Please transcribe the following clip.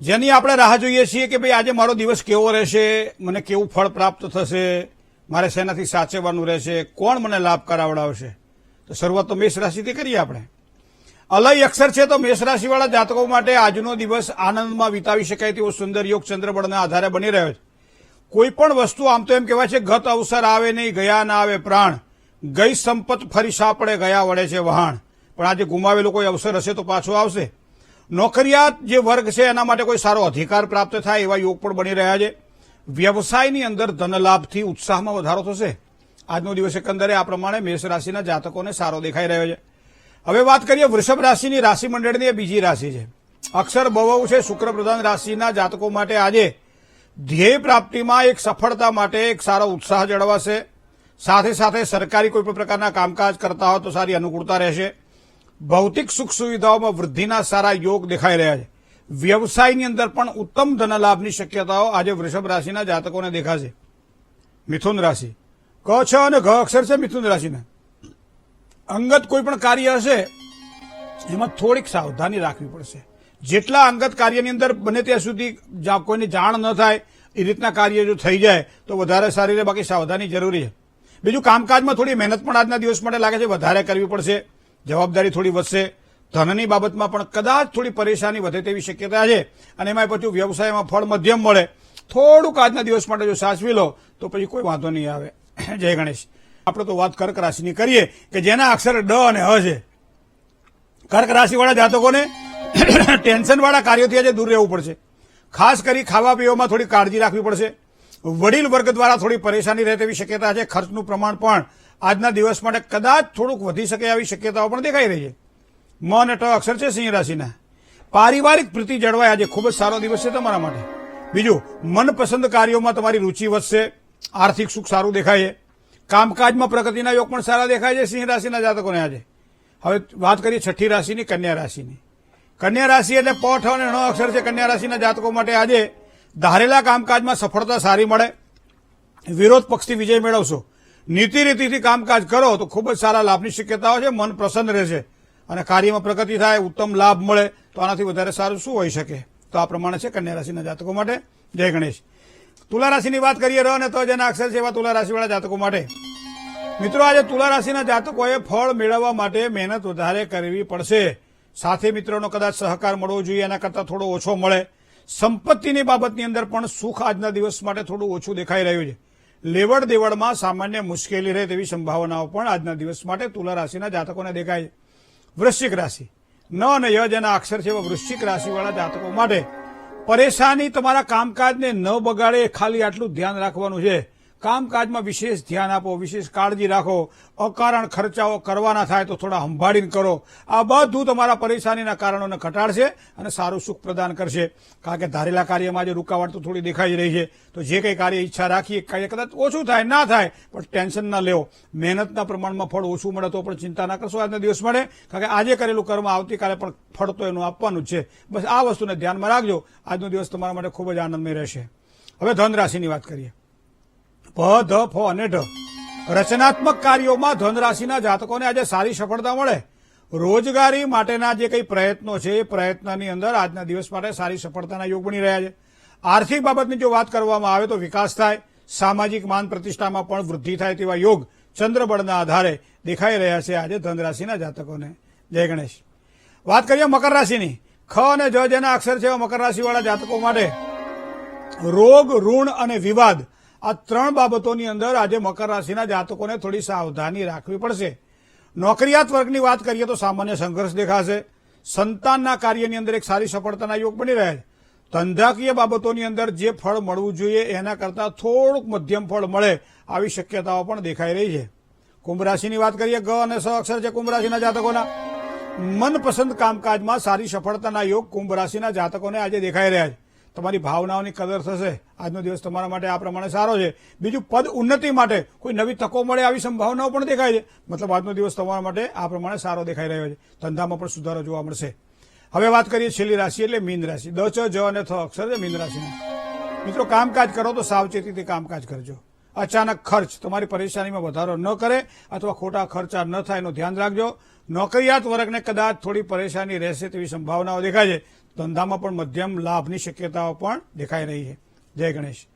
જેની આપણે રાહ જોઈએ છીએ કે ભાઈ આજે મારો દિવસ કેવો રહેશે, મને કેવું ફળ પ્રાપ્ત થશે, મારે શેનાથી સાચવવાનું રહેશે, કોણ મને લાભ કરાવડાવશે? તો શરૂઆત તો મેષ રાશિથી કરીએ આપણે. અલય અક્ષર છે તો મેષ રાશિવાળા જાતકો માટે આજનો દિવસ આનંદમાં વિતાવી શકાય તેવો સુંદર યોગ ચંદ્રબળના આધારે બની રહ્યો છે. કોઈ પણ વસ્તુ, આમ તો એમ કહેવાય છે, ગત અવસર આવે નહીં, ગયા ના આવે પ્રાણ. ગઈ સંપત ફરી સાપડે, ગયા વડે છે વહાણ. પણ આજે ગુમાવેલો કોઈ અવસર હશે તો પાછો આવશે. નોકરિયાત જે વર્ગ છે, એના માટે કોઈ સારો અધિકાર પ્રાપ્ત થાય એવા યોગ પણ બની રહ્યા છે. વ્યવસાયની અંદર ધનલાભથી ઉત્સાહમાં વધારો થશે. આજનો દિવસ એકંદરે આ પ્રમાણે મેષ રાશિના જાતકોને સારો દેખાઈ રહ્યો છે. હવે વાત કરીએ વૃષભ રાશિની રાશિ મંડળની એ બીજી રાશિ છે. અક્ષર બહુ છે, શુક્ર પ્રધાન રાશિના જાતકો માટે આજે ધ્યેય પ્રાપ્તિમાં એક સફળતા માટે એક સારો ઉત્સાહ જળવાશે. સાથે સાથે સરકારી કોઈ પણ પ્રકારના કામકાજ કરતા હો તો સારી અનુકૂળતા રહેશે. ભૌતિક સુખ સુવિધાઓમાં વૃદ્ધિના સારા યોગ દેખાઈ રહ્યા છે. વ્યવસાયની અંદર પણ ઉત્તમ ધનલાભની શક્યતાઓ આજે વૃષભ રાશિના જાતકોને દેખાશે. મિથુન રાશિ. ક, છ અને ઘ અક્ષર છે મિથુન રાશિના. અંગત કોઈ પણ કાર્ય હશે, એમાં થોડીક સાવધાની રાખવી પડશે. જેટલા અંગત કાર્યની અંદર બને ત્યાં સુધી કોઈને જાણ ન થાય, એ રીતના કાર્ય જો થઈ જાય, તો વધારે સારી રહે બાકી સાવધાની જરૂરી છે. બીજું કામકાજમાં થોડી મહેનત પણ આજના દિવસ માટે લાગે છે, વધારે કરવી પડશે. જવાબદારી થોડી વધશે. ધનની બાબતમાં પણ કદાચ થોડી પરેશાની વધે તેવી શક્યતા છે. અને એમાં પછી વ્યવસાયમાં ફળ મધ્યમ મળે. થોડુંક આજના દિવસ માટે જો સાચવી લો, તો પછી કોઈ વાંધો નહીં આવે. જય ગણેશ. આપણે તો વાત કર્ક રાશિની કરીએ કે જેના અક્ષર ડ અને હ છે. કર્ક રાશિવાળા જાતકોને ટેન્શનવાળા કાર્યોથી આજે દૂર રહેવું પડશે. ખાસ કરી ખાવા પીવામાં થોડી કાળજી રાખવી પડશે. વડીલ વર્ગ દ્વારા થોડી પરેશાની રહે તેવી શક્યતા છે. ખર્ચનું પ્રમાણ પણ આજના દિવસ માટે કદાચ થોડુંક વધી શકે આવી શક્યતાઓ પણ દેખાઈ રહી છે. મ અને ટ અક્ષર છે સિંહ રાશિના. પારિવારિક પ્રીતિ જળવાય આજે ખૂબ જ સારો દિવસ છે તમારા માટે. બીજું, મનપસંદ કાર્યોમાં તમારી રુચિ વધશે, આર્થિક સુખ સારું દેખાય છે. કામકાજમાં પ્રગતિના યોગ પણ સારા દેખાય છે સિંહ રાશિના જાતકોને આજે. હવે વાત કરીએ છઠ્ઠી રાશિની, કન્યા રાશિની. કન્યા રાશિ એટલે પઠ અને ણ અક્ષર છે કન્યા રાશિના જાતકો માટે આજે ધારેલા કામકાજમાં સફળતા સારી મળે. વિરોધ પક્ષથી વિજય મેળવશો. નીતિ રીતિથી કામકાજ કરો તો ખૂબ જ સારા લાભની શક્યતાઓ છે, મન પ્રસન્ન રહેશે અને કાર્યમાં પ્રગતિ થાય, ઉત્તમ લાભ મળે, તો આનાથી વધારે સારું શું હોઈ શકે? તો આ પ્રમાણે છે કન્યા રાશિના જાતકો માટે. જય ગણેશ. તુલા રાશિની વાત કરીએ ર અને તો જેના અક્ષર છે એવા તુલા રાશિવાળા જાતકો માટે. મિત્રો, આજે તુલા રાશિના જાતકોએ ફળ મેળવવા માટે મહેનત વધારે કરવી પડશે. સાથે મિત્રોનો કદાચ સહકાર મળવો જોઈએ, એના કરતાં થોડો ઓછો મળે. સંપત્તિની બાબતની અંદર પણ સુખ આજના દિવસ માટે થોડું ઓછું દેખાઈ રહ્યું છે. લેવડ દેવડમાં સામાન્ય મુશ્કેલી રહે તેવી સંભાવનાઓ પણ આજના દિવસ માટે તુલા રાશિના જાતકોને દેખાય. વૃશ્ચિક રાશિ. ન અને ય જેના અક્ષર છે એવા વૃશ્ચિક રાશિવાળા જાતકો માટે પરેશાની તમારા કામકાજને ન બગાડે ખાલી આટલું ધ્યાન રાખવાનું છે. કામકાજમાં વિશેષ ધ્યાન આપો, વિશેષ કાળજી રાખો, અકારણ ખર્ચાઓ કરવાના થાય તો થોડા સંભાળીને કરો. આ બધું તમારા પરેશાનીના કારણોને ઘટાડશે અને સારું સુખ પ્રદાન કરશે. કારણ કે ધારેલા કાર્યમાં જે રૂકાવટ તો થોડી દેખાઈ રહી છે. તો જે કંઈ કાર્ય ઈચ્છા રાખીએ કાર્ય કદાચ ઓછું થાય, ના થાય, પણ ટેન્શન ના લેવો. મહેનતના પ્રમાણમાં ફળ ઓછું મળે તો પણ ચિંતા ના કરશો, આજના દિવસ મળે. કારણ કે આજે કરેલું કર્મ આવતીકાલે પણ ફળ તો એનું આપવાનું જ છે. બસ આ વસ્તુને ધ્યાનમાં રાખજો. આજનો દિવસ તમારા માટે ખૂબ જ આનંદમય રહેશે. હવે ધન રાશિની વાત કરીએ. પ, ધ, ફ અને ઢ. રચનાત્મક કાર્યોમાં ધનરાશિના જાતકોને આજે સારી સફળતા મળે. રોજગારી માટેના જે કંઈ પ્રયત્નો છે, એ પ્રયત્નની અંદર આજના દિવસ માટે સારી સફળતાના યોગ બની રહ્યા છે. આર્થિક બાબતની જો વાત કરવામાં આવે તો વિકાસ થાય, સામાજિક માન પ્રતિષ્ઠામાં પણ વૃદ્ધિ થાય તેવા યોગ ચંદ્રબળના આધારે દેખાઈ રહ્યા છે આજે ધનરાશિના જાતકોને. જય ગણેશ. વાત કરીએ મકર રાશિની. ખ અને જ જેના અક્ષર છે મકર રાશિવાળા જાતકો માટે રોગ, ઋણ અને વિવાદ આ ત્રણ બાબતોની અંદર આજે મકર રાશિના જાતકોને થોડી સાવધાની રાખવી પડશે. નોકરિયાત વર્ગની વાત કરીએ તો સામાન્ય સંઘર્ષ દેખાશે. સંતાનના કાર્યની અંદર એક સારી સફળતાના યોગ બની રહ્યા છે. ધંધાકીય બાબતોની અંદર જે ફળ મળવું જોઈએ એના કરતાં થોડુંક મધ્યમ ફળ મળે આવી શક્યતાઓ પણ દેખાઈ રહી છે. કુંભ રાશિની વાત કરીએ ગ અને સ અક્ષર છે કુંભ રાશિના જાતકોના. મનપસંદ કામકાજમાં સારી સફળતાના યોગ કુંભ રાશિના જાતકોને આજે દેખાઈ રહ્યા છે. તમારી ભાવનાઓની કદર થશે. આજનો દિવસ તમારા માટે આ પ્રમાણે સારો છે. બીજું, પદ ઉન્નતિ માટે કોઈ નવી તકો મળે આવી સંભાવનાઓ પણ દેખાય છે. મતલબ આજનો દિવસ તમારા માટે આ પ્રમાણે સારો દેખાઈ રહ્યો છે. ધંધામાં પણ સુધારો જોવા મળશે. હવે વાત કરીએ છેલ્લી રાશિ એટલે મીન રાશિ. દ, ચ, જ અને થ અક્ષર છે મીન રાશિના મિત્રો, કામકાજ કરો તો સાવચેતીથી કામકાજ કરજો. અચાનક ખર્ચ તમારી પરેશાનીમાં વધારો ન કરે અથવા ખોટા ખર્ચા ન થાય એનું ધ્યાન રાખજો. નોકરિયાત વર્ગને કદાચ થોડી પરેશાની રહેશે તેવી સંભાવનાઓ દેખાય છે. ધંધામાં પણ મધ્યમ લાભની શક્યતાઓ પણ દેખાઈ રહી છે. જય ગણેશ.